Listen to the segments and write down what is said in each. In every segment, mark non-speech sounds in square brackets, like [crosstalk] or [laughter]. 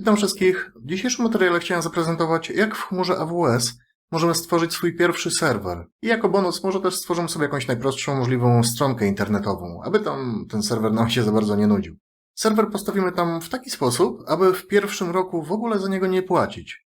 Witam wszystkich. W dzisiejszym materiale chciałem zaprezentować, jak w chmurze AWS możemy stworzyć swój pierwszy serwer. I jako bonus może też stworzymy sobie jakąś najprostszą możliwą stronkę internetową, aby tam ten serwer nam się za bardzo nie nudził. Serwer postawimy tam w taki sposób, aby w pierwszym roku w ogóle za niego nie płacić.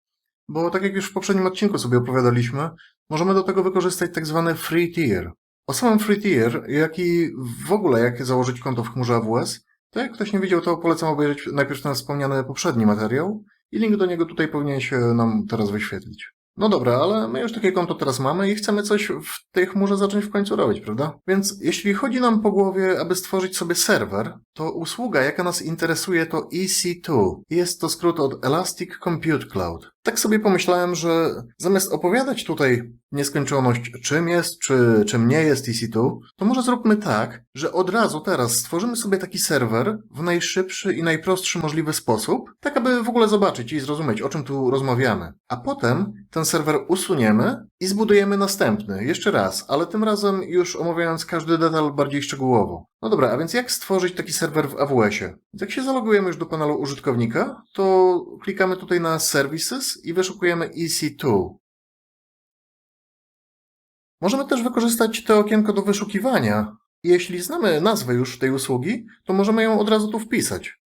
Bo tak jak już w poprzednim odcinku sobie opowiadaliśmy, możemy do tego wykorzystać tak zwany free tier. O samym free tier, jak i w ogóle jak założyć konto w chmurze AWS, to jak ktoś nie widział, to polecam obejrzeć najpierw ten wspomniany poprzedni materiał i link do niego tutaj powinien się nam teraz wyświetlić. No dobra, ale my już takie konto teraz mamy i chcemy coś w tej chmurze zacząć w końcu robić, prawda? Więc jeśli chodzi nam po głowie, aby stworzyć sobie serwer, to usługa, jaka nas interesuje, to EC2. Jest to skrót od Elastic Compute Cloud. Tak sobie pomyślałem, że zamiast opowiadać tutaj nieskończoność, czym jest, czy czym nie jest EC2, to może zróbmy tak, że od razu teraz stworzymy sobie taki serwer w najszybszy i najprostszy możliwy sposób, tak aby w ogóle zobaczyć i zrozumieć, o czym tu rozmawiamy. A potem ten serwer usuniemy i zbudujemy następny, jeszcze raz, ale tym razem już omawiając każdy detal bardziej szczegółowo. No dobra, a więc jak stworzyć taki serwer w AWS-ie? Jak się zalogujemy już do panelu użytkownika, to klikamy tutaj na Services i wyszukujemy EC2. Możemy też wykorzystać to okienko do wyszukiwania. Jeśli znamy nazwę już tej usługi, to możemy ją od razu tu wpisać.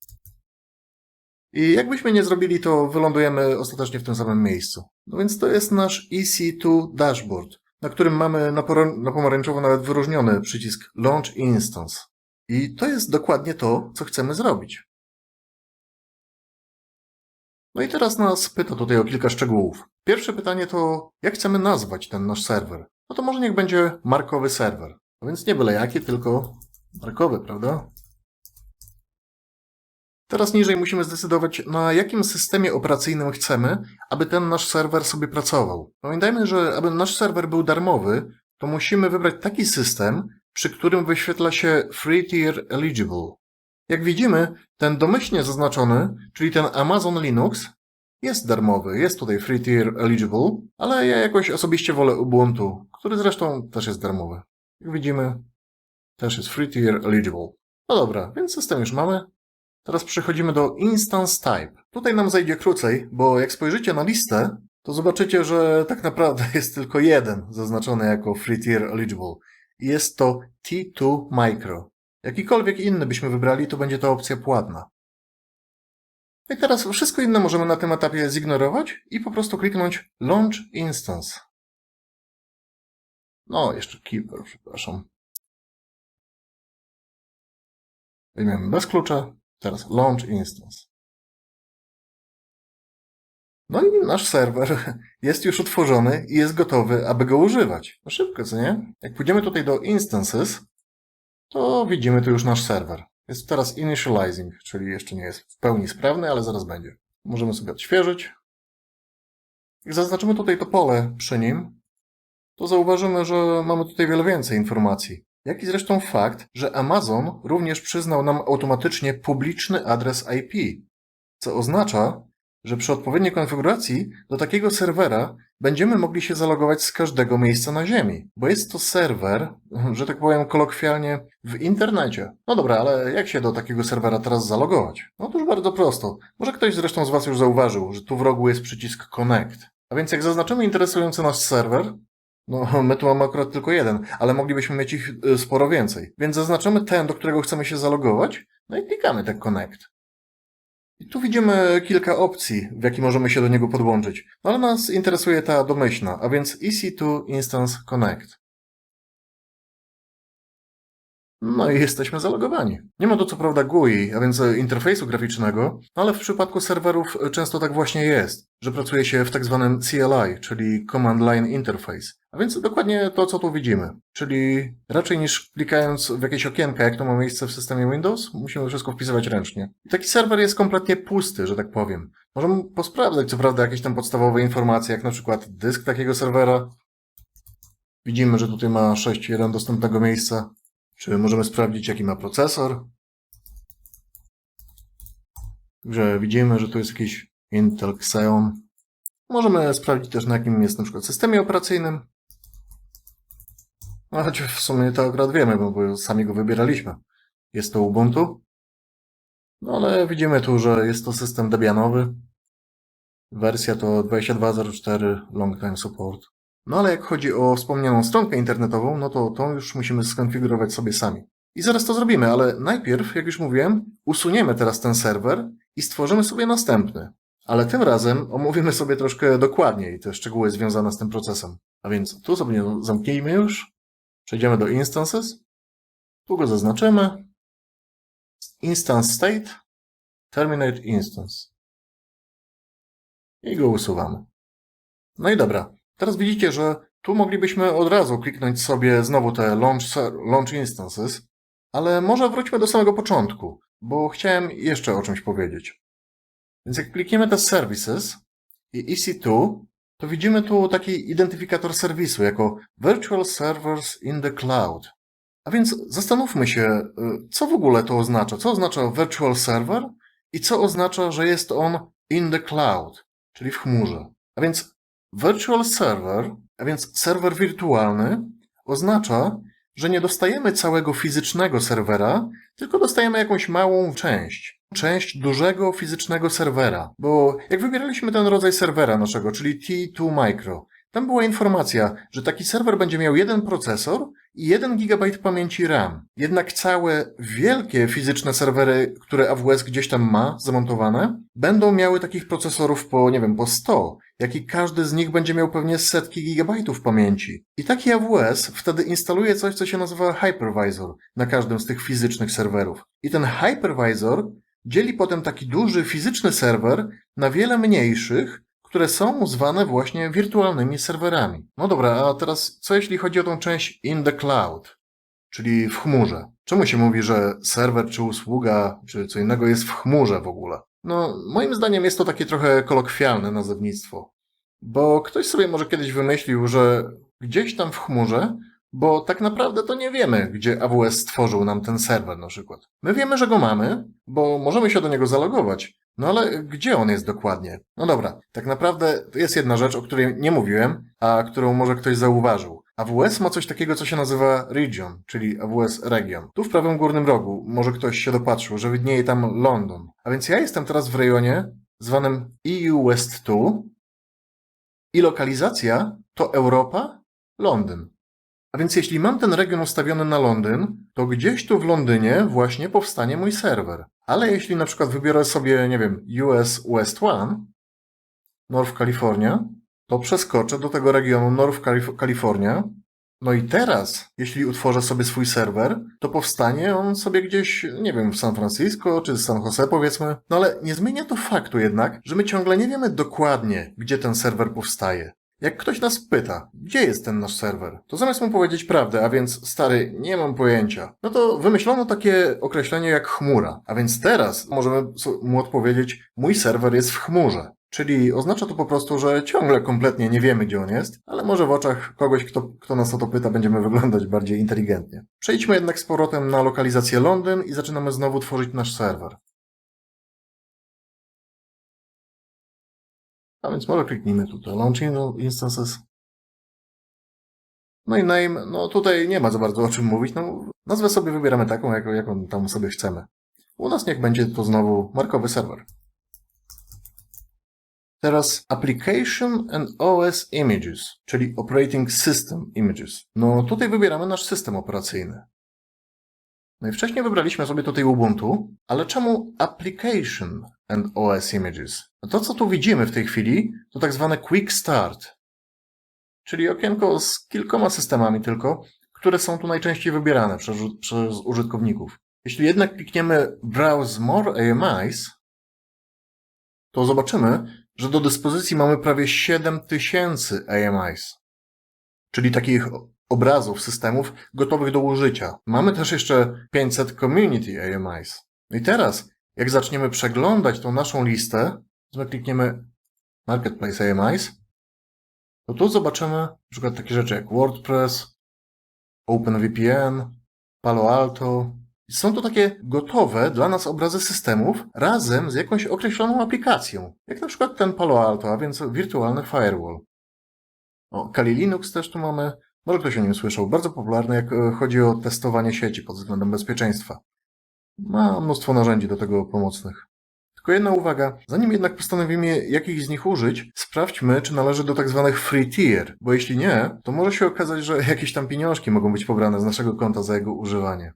I jakbyśmy nie zrobili, to wylądujemy ostatecznie w tym samym miejscu. No więc to jest nasz EC2 dashboard, na którym mamy na, na pomarańczowo nawet wyróżniony przycisk Launch Instance. I to jest dokładnie to, co chcemy zrobić. No i teraz nas pyta tutaj o kilka szczegółów. Pierwsze pytanie to, jak chcemy nazwać ten nasz serwer? No to może niech będzie markowy serwer. No więc nie byle jaki, tylko markowy, prawda? Teraz niżej musimy zdecydować, na jakim systemie operacyjnym chcemy, aby ten nasz serwer sobie pracował. Pamiętajmy, że aby nasz serwer był darmowy, to musimy wybrać taki system, przy którym wyświetla się Free Tier Eligible. Jak widzimy, ten domyślnie zaznaczony, czyli ten Amazon Linux, jest darmowy, jest tutaj Free Tier Eligible, ale ja jakoś osobiście wolę Ubuntu, który zresztą też jest darmowy. Jak widzimy, też jest Free Tier Eligible. No dobra, więc system już mamy. Teraz przechodzimy do Instance Type. Tutaj nam zajdzie krócej, bo jak spojrzycie na listę, to zobaczycie, że tak naprawdę [laughs] jest tylko jeden zaznaczony jako Free Tier Eligible. I Jest to T2 Micro. Jakikolwiek inny byśmy wybrali, to będzie to opcja płatna. No I teraz wszystko inne możemy na tym etapie zignorować i po prostu kliknąć Launch Instance. No, jeszcze Keeper, przepraszam. Weźmiemy bez klucza. Teraz Launch Instance. No i nasz serwer [laughs] jest już utworzony i jest gotowy, aby go używać. No szybko, co nie? Jak pójdziemy tutaj do Instances, to widzimy tu już nasz serwer. Jest teraz initializing, czyli jeszcze nie jest w pełni sprawny, ale zaraz będzie. Możemy sobie odświeżyć. Jak zaznaczymy tutaj to pole przy nim, to zauważymy, że mamy tutaj wiele więcej informacji. Jak i zresztą fakt, że Amazon również przyznał nam automatycznie publiczny adres IP, co oznacza, że przy odpowiedniej konfiguracji do takiego serwera będziemy mogli się zalogować z każdego miejsca na Ziemi, bo jest to serwer, że tak powiem kolokwialnie, w internecie. No dobra, ale jak się do takiego serwera teraz zalogować? No to już bardzo prosto. Może ktoś zresztą z Was już zauważył, że tu w rogu jest przycisk Connect. A więc jak zaznaczymy interesujący nas serwer, no, my tu mamy akurat tylko jeden, ale moglibyśmy mieć ich y, sporo więcej. Więc zaznaczamy ten, do którego chcemy się zalogować, no i klikamy ten Connect. I tu widzimy kilka opcji, w jaki możemy się do niego podłączyć. No ale nas interesuje ta domyślna, a więc EC2 Instance Connect. No i jesteśmy zalogowani. Nie ma tu co prawda GUI, a więc e, interfejsu graficznego, no ale w przypadku serwerów e, często tak właśnie jest, że pracuje się w tak zwanym CLI, czyli Command Line Interface. A więc dokładnie to, co tu widzimy. Czyli raczej niż klikając w jakieś okienka, jak to ma miejsce w systemie Windows, musimy wszystko wpisywać ręcznie. I taki serwer jest kompletnie pusty, że tak powiem. Możemy posprawdzać co prawda jakieś tam podstawowe informacje, jak na przykład dysk takiego serwera. Widzimy, że tutaj ma 6.1 dostępnego miejsca. Czy możemy sprawdzić, jaki ma procesor? Także widzimy, że tu jest jakiś Intel Xeon. Możemy sprawdzić też, na jakim jest na przykład systemie operacyjnym. No, choć w sumie to akurat wiemy, bo, sami go wybieraliśmy. Jest to Ubuntu. No ale widzimy tu, że jest to system Debianowy. Wersja to 22.04 Long Time Support. No ale jak chodzi o wspomnianą stronkę internetową, no to tą już musimy skonfigurować sobie sami. I zaraz to zrobimy, ale najpierw, jak już mówiłem, usuniemy teraz ten serwer i stworzymy sobie następny. Ale tym razem omówimy sobie troszkę dokładniej te szczegóły związane z tym procesem. A więc tu sobie zamknijmy już. Przejdziemy do Instances. Tu go zaznaczymy. Instance State. Terminate Instance. I go usuwamy. No i dobra. Teraz widzicie, że tu moglibyśmy od razu kliknąć sobie znowu te Launch, launch Instances, ale może wróćmy do samego początku, bo chciałem jeszcze o czymś powiedzieć. Więc jak klikniemy te Services i EC2, to widzimy tu taki identyfikator serwisu jako Virtual Servers in the Cloud. A więc zastanówmy się, y, co w ogóle to oznacza. Co oznacza Virtual Server i co oznacza, że jest on in the cloud, czyli w chmurze. A więc Virtual Server, a więc serwer wirtualny, oznacza, że nie dostajemy całego fizycznego serwera, tylko dostajemy jakąś małą część. Część dużego fizycznego serwera. Bo jak wybieraliśmy ten rodzaj serwera naszego, czyli T2 Micro, tam była informacja, że taki serwer będzie miał jeden procesor i 1 GB pamięci RAM. Jednak całe wielkie fizyczne serwery, które AWS gdzieś tam ma zamontowane, będą miały takich procesorów po, nie wiem, po 100, jak i każdy z nich będzie miał pewnie setki gigabajtów pamięci. I taki AWS wtedy instaluje coś, co się nazywa hypervisor na każdym z tych fizycznych serwerów. I ten hypervisor dzieli potem taki duży fizyczny serwer na wiele mniejszych, które są zwane właśnie wirtualnymi serwerami. No dobra, a teraz co jeśli chodzi o tą część in the cloud, czyli w chmurze? Czemu się mówi, że serwer czy usługa czy co innego jest w chmurze w ogóle? No, moim zdaniem jest to takie trochę kolokwialne nazewnictwo. Bo ktoś sobie może kiedyś wymyślił, że gdzieś tam w chmurze, bo tak naprawdę to nie wiemy, gdzie AWS stworzył nam ten serwer na przykład. My wiemy, że go mamy, bo możemy się do niego zalogować, no ale gdzie on jest dokładnie? No dobra, tak naprawdę jest jedna rzecz, o której nie mówiłem, a którą może ktoś zauważył. AWS ma coś takiego, co się nazywa region, czyli AWS region. Tu w prawym górnym rogu może ktoś się dopatrzył, że widnieje tam London. A więc ja jestem teraz w rejonie zwanym EU West 2 i lokalizacja to Europa, Londyn. A więc jeśli mam ten region ustawiony na Londyn, to gdzieś tu w Londynie właśnie powstanie mój serwer. Ale jeśli na przykład wybiorę sobie, nie wiem, US West 1, North California, to przeskoczę do tego regionu North Calif- California. No i teraz, jeśli utworzę sobie swój serwer, to powstanie on sobie gdzieś, nie wiem, w San Francisco czy San Jose powiedzmy. No ale nie zmienia to faktu jednak, że my ciągle nie wiemy dokładnie, gdzie ten serwer powstaje. Jak ktoś nas pyta, gdzie jest ten nasz serwer, to zamiast mu powiedzieć prawdę, a więc stary, nie mam pojęcia, no to wymyślono takie określenie jak chmura. A więc teraz możemy mu odpowiedzieć, mój serwer jest w chmurze. Czyli oznacza to po prostu, że ciągle kompletnie nie wiemy, gdzie on jest, ale może w oczach kogoś, kto, kto nas o to pyta, będziemy wyglądać bardziej inteligentnie. Przejdźmy jednak z powrotem na lokalizację Londyn i zaczynamy znowu tworzyć nasz serwer. A więc może kliknijmy tutaj Launch in- Instances. No i name, no tutaj nie ma za bardzo o czym mówić. No, nazwę sobie wybieramy taką, jaką, jaką tam sobie chcemy. U nas niech będzie to znowu markowy serwer. Teraz Application and OS Images, czyli Operating System Images. No tutaj wybieramy nasz system operacyjny. No i wcześniej wybraliśmy sobie tutaj Ubuntu, ale czemu Application and OS Images? No to, co tu widzimy w tej chwili, to tak zwane Quick Start, czyli okienko z kilkoma systemami tylko, które są tu najczęściej wybierane przez, przez użytkowników. Jeśli jednak klikniemy Browse More AMIs, to zobaczymy, że do dyspozycji mamy prawie 7000 AMIs, czyli takich obrazów, systemów gotowych do użycia. Mamy też jeszcze 500 Community AMIs. No I teraz, jak zaczniemy przeglądać tą naszą listę, to klikniemy Marketplace AMIs, to tu zobaczymy na przykład takie rzeczy jak WordPress, OpenVPN, Palo Alto. Są to takie gotowe dla nas obrazy systemów razem z jakąś określoną aplikacją, jak na przykład ten Palo Alto, a więc wirtualny firewall. O, Kali Linux też tu mamy. Może ktoś o nim słyszał. Bardzo popularny, jak e, chodzi o testowanie sieci pod względem bezpieczeństwa. Ma mnóstwo narzędzi do tego pomocnych. Tylko jedna uwaga, zanim jednak postanowimy jakichś z nich użyć, sprawdźmy, czy należy do tak zwanych free tier, bo jeśli nie, to może się okazać, że jakieś tam pieniążki mogą być pobrane z naszego konta za jego używanie.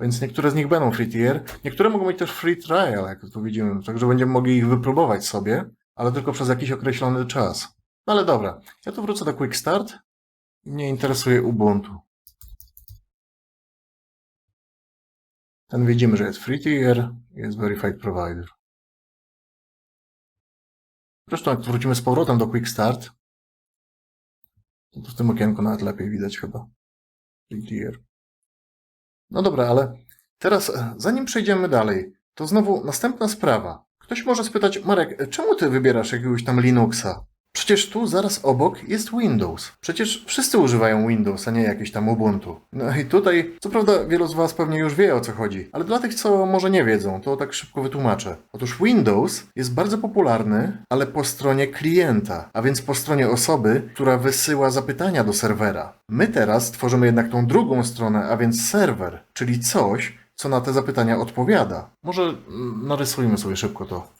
Więc niektóre z nich będą free tier, niektóre mogą być też free trial, jak tu widzimy, także będziemy mogli ich wypróbować sobie, ale tylko przez jakiś określony czas. No ale dobra, ja tu wrócę do Quick Start mnie interesuje Ubuntu. Ten widzimy, że jest free tier, jest verified provider. Zresztą jak wrócimy z powrotem do Quick Start, to w tym okienku nawet lepiej widać chyba. Free tier. No dobra, ale teraz e, zanim przejdziemy dalej, to znowu następna sprawa. Ktoś może spytać, Marek, czemu ty wybierasz jakiegoś tam Linuxa? Przecież tu zaraz obok jest Windows. Przecież wszyscy używają Windows, a nie jakieś tam Ubuntu. No i tutaj, co prawda wielu z Was pewnie już wie o co chodzi, ale dla tych, co może nie wiedzą, to tak szybko wytłumaczę. Otóż Windows jest bardzo popularny, ale po stronie klienta, a więc po stronie osoby, która wysyła zapytania do serwera. My teraz tworzymy jednak tą drugą stronę, a więc serwer, czyli coś, co na te zapytania odpowiada. Może mm, narysujmy sobie szybko to.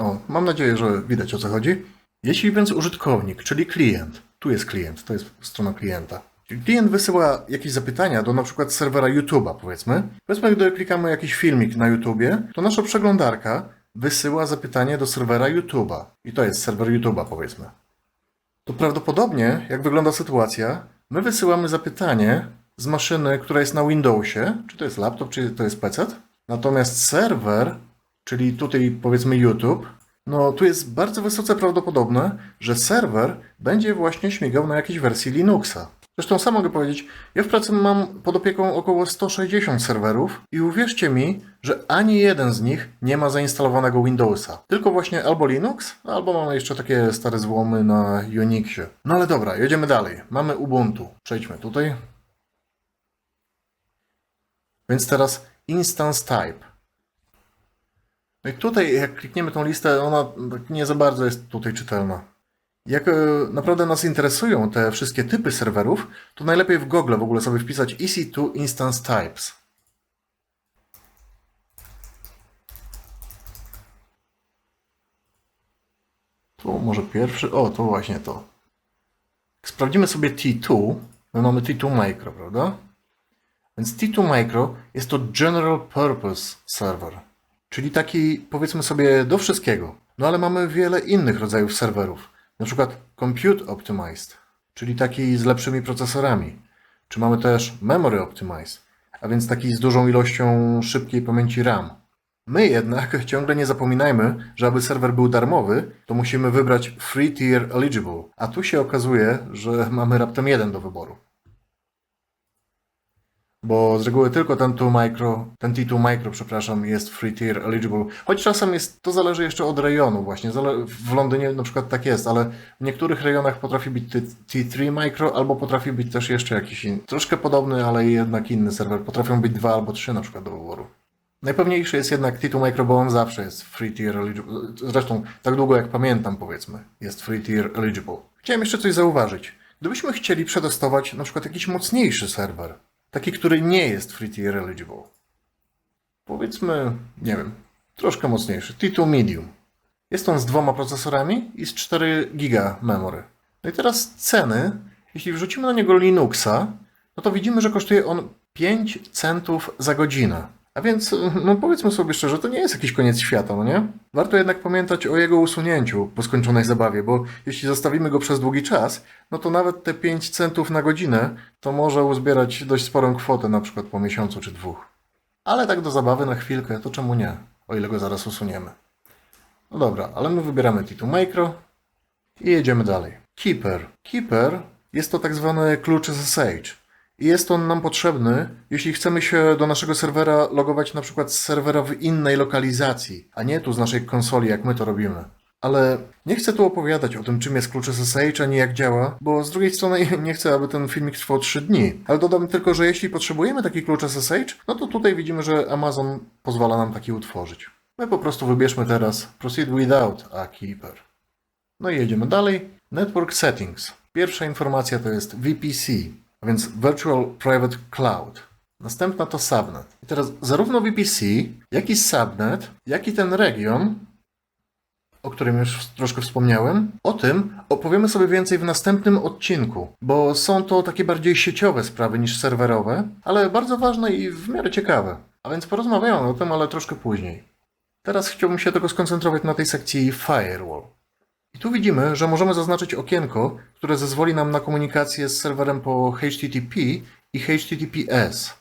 O, mam nadzieję, że widać o co chodzi. Jeśli więc użytkownik, czyli klient, tu jest klient, to jest strona klienta. Klient wysyła jakieś zapytania do na przykład serwera YouTube'a, powiedzmy. Powiedzmy, gdy klikamy jakiś filmik na YouTubie, to nasza przeglądarka wysyła zapytanie do serwera YouTube'a. I to jest serwer YouTube'a, powiedzmy. To prawdopodobnie, jak wygląda sytuacja, my wysyłamy zapytanie z maszyny, która jest na Windowsie, czy to jest laptop, czy to jest PC. Natomiast serwer, czyli tutaj powiedzmy YouTube, no tu jest bardzo wysoce prawdopodobne, że serwer będzie właśnie śmigał na jakiejś wersji Linuxa. Zresztą sam mogę powiedzieć, ja w pracy mam pod opieką około 160 serwerów i uwierzcie mi, że ani jeden z nich nie ma zainstalowanego Windowsa. Tylko właśnie albo Linux, albo mamy jeszcze takie stare złomy na Unixie. No ale dobra, jedziemy dalej. Mamy Ubuntu. Przejdźmy tutaj. Więc teraz Instance Type. No i tutaj, jak klikniemy tą listę, ona tak nie za bardzo jest tutaj czytelna. Jak e, naprawdę nas interesują te wszystkie typy serwerów, to najlepiej w Google w ogóle sobie wpisać EC2 Instance Types. Tu może pierwszy, o to właśnie to. Sprawdzimy sobie T2, my mamy T2 Micro, prawda? Więc T2 Micro jest to General Purpose Server, czyli taki powiedzmy sobie do wszystkiego. No ale mamy wiele innych rodzajów serwerów, na przykład Compute Optimized, czyli taki z lepszymi procesorami. Czy mamy też Memory Optimized, a więc taki z dużą ilością szybkiej pamięci RAM. My jednak [laughs] ciągle nie zapominajmy, że aby serwer był darmowy, to musimy wybrać Free Tier Eligible, a tu się okazuje, że mamy raptem jeden do wyboru bo z reguły tylko ten T2 Micro, ten T2 Micro, przepraszam, jest free tier eligible. Choć czasem jest, to zależy jeszcze od rejonu właśnie. W Londynie na przykład tak jest, ale w niektórych rejonach potrafi być T3 Micro, albo potrafi być też jeszcze jakiś inny. Troszkę podobny, ale jednak inny serwer. Potrafią być dwa albo trzy na przykład do wyboru. Najpewniejszy jest jednak T2 Micro, bo on zawsze jest free tier eligible. Zresztą tak długo jak pamiętam powiedzmy, jest free tier eligible. Chciałem jeszcze coś zauważyć. Gdybyśmy chcieli przetestować na przykład jakiś mocniejszy serwer, Taki, który nie jest free tier. Powiedzmy, nie wiem, troszkę mocniejszy. T2 Medium. Jest on z dwoma procesorami i z 4 giga memory. No i teraz ceny, jeśli wrzucimy na niego Linuxa, no to widzimy, że kosztuje on 5 centów za godzinę. A więc, no powiedzmy sobie szczerze, to nie jest jakiś koniec świata, no nie? Warto jednak pamiętać o jego usunięciu po skończonej zabawie, bo jeśli zostawimy go przez długi czas, no to nawet te 5 centów na godzinę to może uzbierać dość sporą kwotę, na przykład po miesiącu czy dwóch. Ale tak do zabawy na chwilkę, to czemu nie? O ile go zaraz usuniemy. No dobra, ale my wybieramy T2 Micro i jedziemy dalej. Keeper. Keeper jest to tak zwany klucz SSH. I jest on nam potrzebny, jeśli chcemy się do naszego serwera logować na przykład z serwera w innej lokalizacji, a nie tu z naszej konsoli, jak my to robimy. Ale nie chcę tu opowiadać o tym, czym jest klucz SSH, ani jak działa, bo z drugiej strony [laughs] nie chcę, aby ten filmik trwał 3 dni. Ale dodam tylko, że jeśli potrzebujemy taki klucz SSH, no to tutaj widzimy, że Amazon pozwala nam taki utworzyć. My po prostu wybierzmy teraz Proceed without a keeper. No i jedziemy dalej. Network Settings. Pierwsza informacja to jest VPC. A więc Virtual Private Cloud. Następna to subnet. I teraz zarówno VPC, jak i subnet, jak i ten region, o którym już troszkę wspomniałem, o tym opowiemy sobie więcej w następnym odcinku, bo są to takie bardziej sieciowe sprawy niż serwerowe, ale bardzo ważne i w miarę ciekawe. A więc porozmawiamy o tym, ale troszkę później. Teraz chciałbym się tylko skoncentrować na tej sekcji Firewall. I tu widzimy, że możemy zaznaczyć okienko, które zezwoli nam na komunikację z serwerem po HTTP i HTTPS.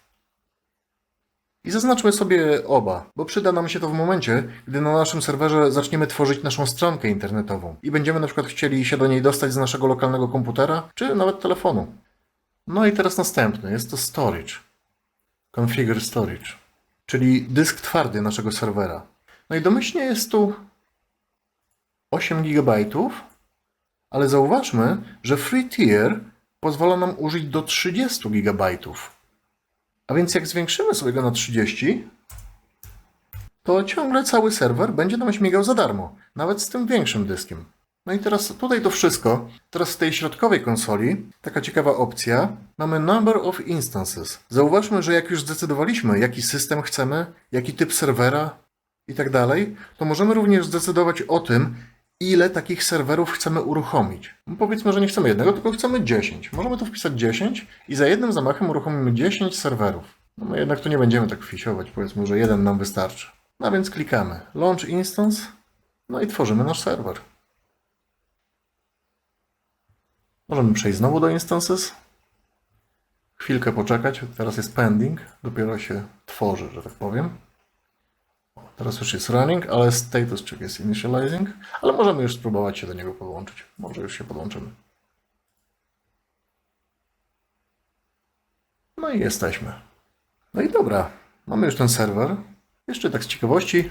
I zaznaczmy sobie oba, bo przyda nam się to w momencie, gdy na naszym serwerze zaczniemy tworzyć naszą stronkę internetową i będziemy na przykład chcieli się do niej dostać z naszego lokalnego komputera, czy nawet telefonu. No i teraz następny, jest to storage. Configure storage, czyli dysk twardy naszego serwera. No i domyślnie jest tu 8 GB, ale zauważmy, że free tier pozwala nam użyć do 30 GB. A więc jak zwiększymy sobie go na 30, to ciągle cały serwer będzie nam śmigał za darmo, nawet z tym większym dyskiem. No i teraz tutaj to wszystko. Teraz w tej środkowej konsoli taka ciekawa opcja. Mamy Number of Instances. Zauważmy, że jak już zdecydowaliśmy, jaki system chcemy, jaki typ serwera i tak dalej, to możemy również zdecydować o tym, ile takich serwerów chcemy uruchomić. No powiedzmy, że nie chcemy jednego, tylko chcemy 10. Możemy tu wpisać 10 i za jednym zamachem uruchomimy 10 serwerów. No my jednak tu nie będziemy tak fisiować, powiedzmy, że jeden nam wystarczy. No więc klikamy Launch Instance, no i tworzymy nasz serwer. Możemy przejść znowu do Instances. Chwilkę poczekać, teraz jest pending, dopiero się tworzy, że tak powiem. Teraz już jest running, ale status check jest initializing, ale możemy już spróbować się do niego podłączyć. Może już się podłączymy. No i jesteśmy. No i dobra, mamy już ten serwer. Jeszcze tak z ciekawości.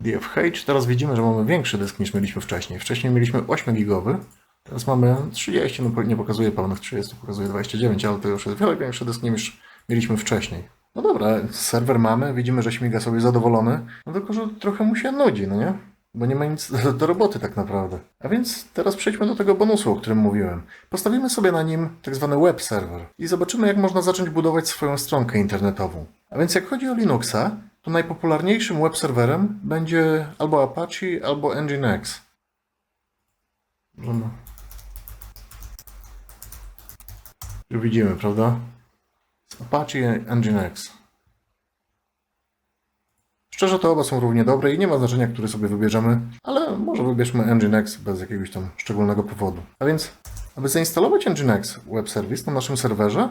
DFH, teraz widzimy, że mamy większy dysk niż mieliśmy wcześniej. Wcześniej mieliśmy 8 gigowy, teraz mamy 30, no nie pokazuje pełnych 30, pokazuje 29, ale to już jest wiele większy dysk niż mieliśmy wcześniej. No dobra, serwer mamy, widzimy, że śmiga sobie zadowolony, no tylko, że trochę mu się nudzi, no nie? Bo nie ma nic [laughs] do roboty tak naprawdę. A więc teraz przejdźmy do tego bonusu, o którym mówiłem. Postawimy sobie na nim tak zwany web server i zobaczymy, jak można zacząć budować swoją stronkę internetową. A więc jak chodzi o Linuxa, to najpopularniejszym web serwerem będzie albo Apache, albo Nginx. Widzimy, prawda? Apache Nginx. Szczerze to oba są równie dobre i nie ma znaczenia, który sobie wybierzemy, ale może wybierzmy Nginx bez jakiegoś tam szczególnego powodu. A więc, aby zainstalować Nginx Web Service na naszym serwerze,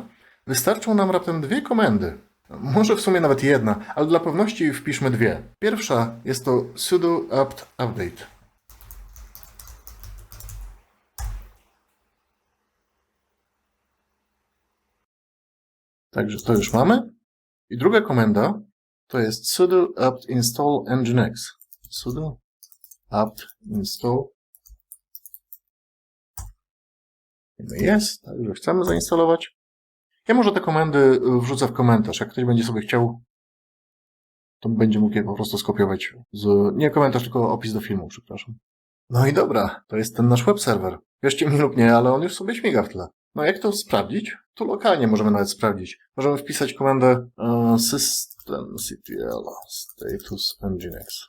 wystarczą nam raptem dwie komendy. Może w sumie nawet jedna, ale dla pewności wpiszmy dwie. Pierwsza jest to sudo apt update. Także to już mamy. I druga komenda to jest sudo apt install nginx. sudo apt install jest, także chcemy zainstalować. Ja może te komendy wrzucę w komentarz. Jak ktoś będzie sobie chciał, to będzie mógł je po prostu skopiować z, nie komentarz, tylko opis do filmu, przepraszam. No i dobra, to jest ten nasz web serwer. Wierzcie mi lub nie, ale on już sobie śmiga w tle. No jak to sprawdzić? Tu lokalnie możemy nawet sprawdzić. Możemy wpisać komendę uh, systemctl status nginx.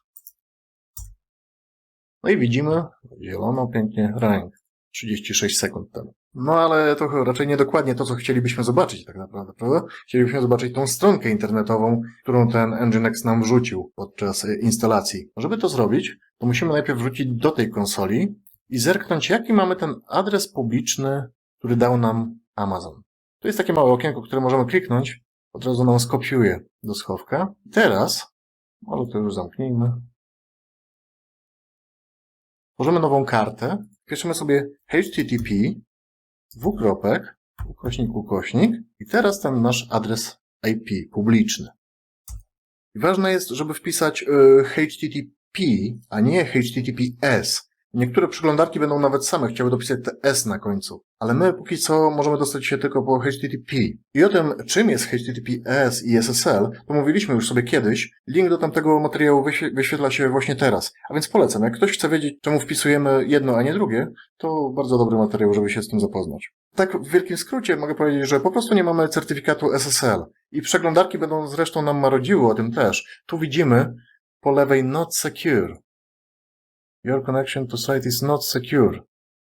No i widzimy, zielono, pięknie, rank 36 sekund temu. No ale to raczej niedokładnie to, co chcielibyśmy zobaczyć tak naprawdę, prawda? Chcielibyśmy zobaczyć tą stronkę internetową, którą ten Nginx nam wrzucił podczas instalacji. Żeby to zrobić, to musimy najpierw wrócić do tej konsoli i zerknąć, jaki mamy ten adres publiczny, który dał nam Amazon. To jest takie małe okienko, które możemy kliknąć, od razu nam skopiuje do schowka. Teraz, może to już zamknijmy. Tworzymy nową kartę. Piszemy sobie http dwukropek, ukośnik, ukośnik i teraz ten nasz adres IP publiczny. Ważne jest, żeby wpisać y, HTTP, a nie HTTPS. Niektóre przeglądarki będą nawet same chciały dopisać te S na końcu, ale my póki co możemy dostać się tylko po HTTP. I o tym, czym jest HTTPS i SSL, pomówiliśmy już sobie kiedyś. Link do tamtego materiału wyświetla się właśnie teraz. A więc polecam, jak ktoś chce wiedzieć, czemu wpisujemy jedno, a nie drugie, to bardzo dobry materiał, żeby się z tym zapoznać. Tak w wielkim skrócie mogę powiedzieć, że po prostu nie mamy certyfikatu SSL. I przeglądarki będą zresztą nam marodziły o tym też. Tu widzimy po lewej not secure. Your connection to site is not secure.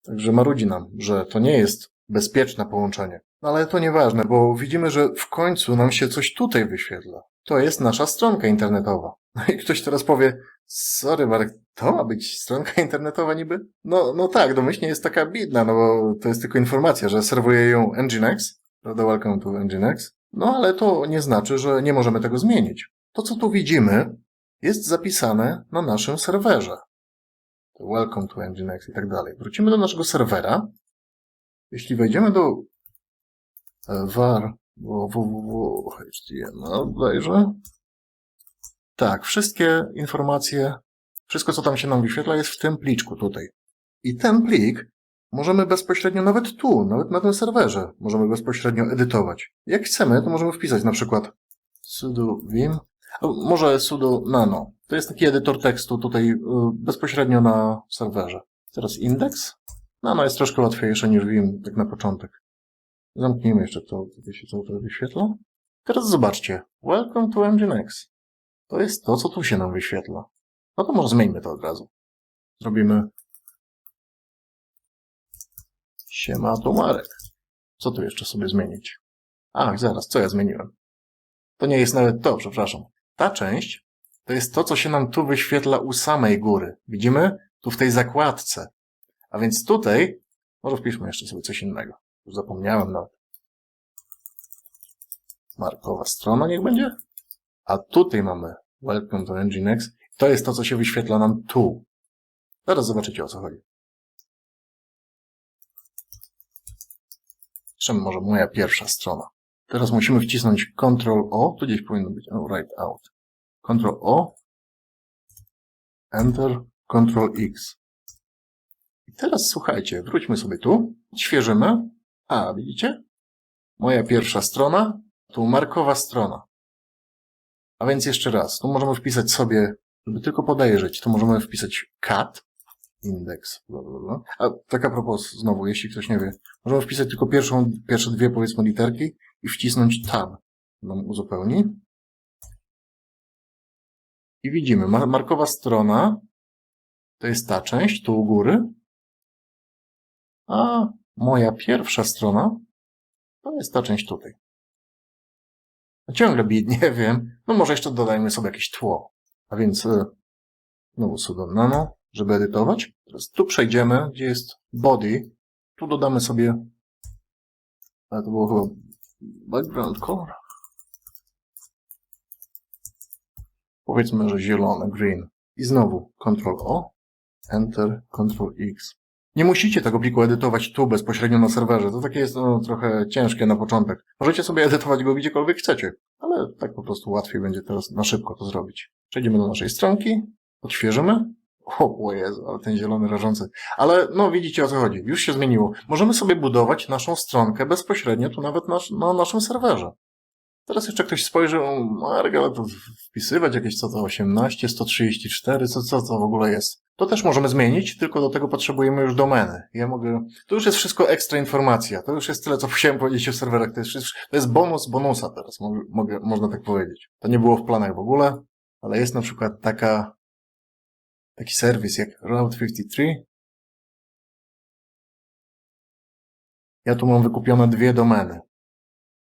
Także marudzi nam, że to nie jest bezpieczne połączenie. No ale to nieważne, bo widzimy, że w końcu nam się coś tutaj wyświetla. To jest nasza stronka internetowa. No i ktoś teraz powie, sorry Marek, to ma być stronka internetowa niby? No, no tak, domyślnie jest taka bidna, no bo to jest tylko informacja, że serwuje ją Nginx, prawda, welcome to Nginx. No ale to nie znaczy, że nie możemy tego zmienić. To, co tu widzimy, jest zapisane na naszym serwerze. Welcome to Nginx i tak dalej. Wrócimy do naszego serwera. Jeśli wejdziemy do e, var www.html bodajże. Tak, wszystkie informacje, wszystko co tam się nam wyświetla jest w tym pliczku tutaj. I ten plik możemy bezpośrednio nawet tu, nawet na tym serwerze, możemy bezpośrednio edytować. Jak chcemy, to możemy wpisać na przykład sudo vim, może sudo nano. To jest taki edytor tekstu tutaj y, bezpośrednio na serwerze. Teraz indeks. Nano jest troszkę łatwiejsze niż vim, tak na początek. Zamknijmy jeszcze to, tutaj się czas wyświetla. Teraz zobaczcie. Welcome to Nginx. To jest to, co tu się nam wyświetla. No to może zmieńmy to od razu. Zrobimy Siema, tu Marek. Co tu jeszcze sobie zmienić? Ach, zaraz, co ja zmieniłem? To nie jest nawet to, przepraszam. Ta część to jest to, co się nam tu wyświetla u samej góry. Widzimy? Tu w tej zakładce. A więc tutaj, może wpiszmy jeszcze sobie coś innego. Już zapomniałem nawet. Markowa strona niech będzie. A tutaj mamy Welcome to Nginx. To jest to, co się wyświetla nam tu. Zaraz zobaczycie, o co chodzi. Czym może moja pierwsza strona? Teraz musimy wcisnąć Ctrl O, tu gdzieś powinno być, oh, right out. Ctrl O, Enter, Ctrl X. I teraz słuchajcie, wróćmy sobie tu, świeżymy. A, widzicie? Moja pierwsza strona, tu markowa strona. A więc jeszcze raz, tu możemy wpisać sobie, żeby tylko podejrzeć, tu możemy wpisać cat, indeks, bla, bla, bla. A tak a propos, znowu, jeśli ktoś nie wie, możemy wpisać tylko pierwszą, pierwsze dwie, powiedzmy, literki i wcisnąć tab. Nam uzupełni. I widzimy, mar- markowa strona to jest ta część, tu u góry. A moja pierwsza strona to jest ta część tutaj. No Ciągle bid, [laughs] nie wiem. No może jeszcze dodajmy sobie jakieś tło. A więc y, znowu sudo nano, żeby edytować. Teraz tu przejdziemy, gdzie jest body. Tu dodamy sobie ale to było chyba background color. Powiedzmy, że zielony, green. I znowu Ctrl O, Enter, Ctrl X. Nie musicie tego pliku edytować tu bezpośrednio na serwerze. To takie jest no, trochę ciężkie na początek. Możecie sobie edytować go gdziekolwiek chcecie, ale tak po prostu łatwiej będzie teraz na szybko to zrobić. Przejdziemy do naszej stronki, odświeżymy. O, o Jezu, ale ten zielony rażący. Ale no widzicie o co chodzi. Już się zmieniło. Możemy sobie budować naszą stronkę bezpośrednio tu nawet nasz, na naszym serwerze. Teraz jeszcze ktoś spojrzy, o, Marek, ale to wpisywać jakieś co to 18, 134, co, co to w ogóle jest. To też możemy zmienić, tylko do tego potrzebujemy już domeny. Ja mogę, to już jest wszystko ekstra informacja. To już jest tyle, co chciałem powiedzieć o serwerach. To jest, to jest bonus bonusa teraz, mogę, można tak powiedzieć. To nie było w planach w ogóle, ale jest na przykład taka, taki serwis jak Route 53. Ja tu mam wykupione dwie domeny.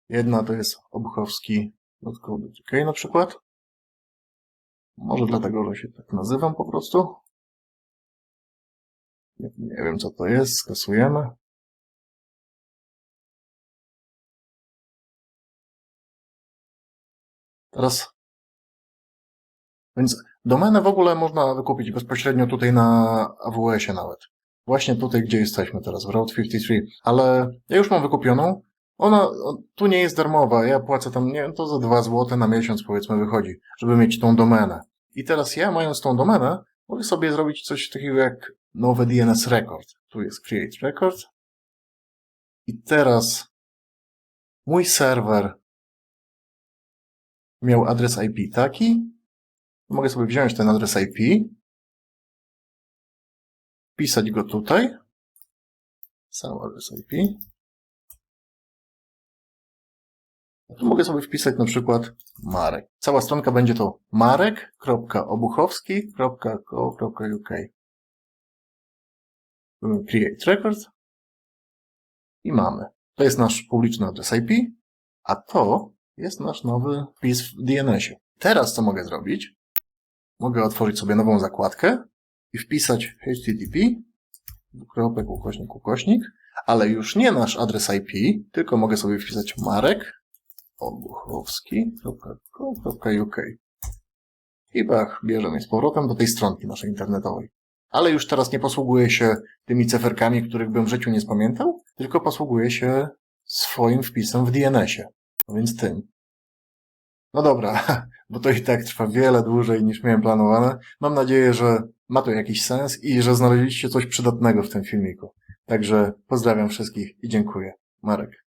Jedna to jest obuchowski.co.uk na przykład. Może dlatego, że się tak nazywam po prostu. Nie, wiem co to jest, skasujemy. Teraz. Więc domenę w ogóle można wykupić bezpośrednio tutaj na AWS-ie nawet. Właśnie tutaj, gdzie jesteśmy teraz, w Route 53. Ale ja już mam wykupioną. Ona tu nie jest darmowa. Ja płacę tam, nie wiem, to za 2 zł na miesiąc powiedzmy wychodzi, żeby mieć tą domenę. I teraz ja, mając tą domenę, mogę sobie zrobić coś takiego jak nowe DNS record. Tu jest create record. I teraz mój serwer miał adres IP taki. Mogę sobie wziąć ten adres IP, wpisać go tutaj. Sam adres IP. Tu mogę sobie wpisać na przykład Marek. Cała stronka będzie to marek.obuchowski.co.uk Create record i mamy. To jest nasz publiczny adres IP, a to jest nasz nowy wpis w DNS-ie. Teraz co mogę zrobić? Mogę otworzyć sobie nową zakładkę i wpisać http dwukropek, ukośnik, ukośnik, ale już nie nasz adres IP, tylko mogę sobie wpisać marek obuchowski.co.uk i bach, bierze mnie z powrotem do tej stronki naszej internetowej. Ale już teraz nie posługuję się tymi cyferkami, których bym w życiu nie spamiętał, tylko posługuję się swoim wpisem w DNS-ie. No więc tym. No dobra, [laughs] bo to i tak trwa wiele dłużej niż miałem planowane. Mam nadzieję, że ma to jakiś sens i że znaleźliście coś przydatnego w tym filmiku. Także pozdrawiam wszystkich i dziękuję. Marek.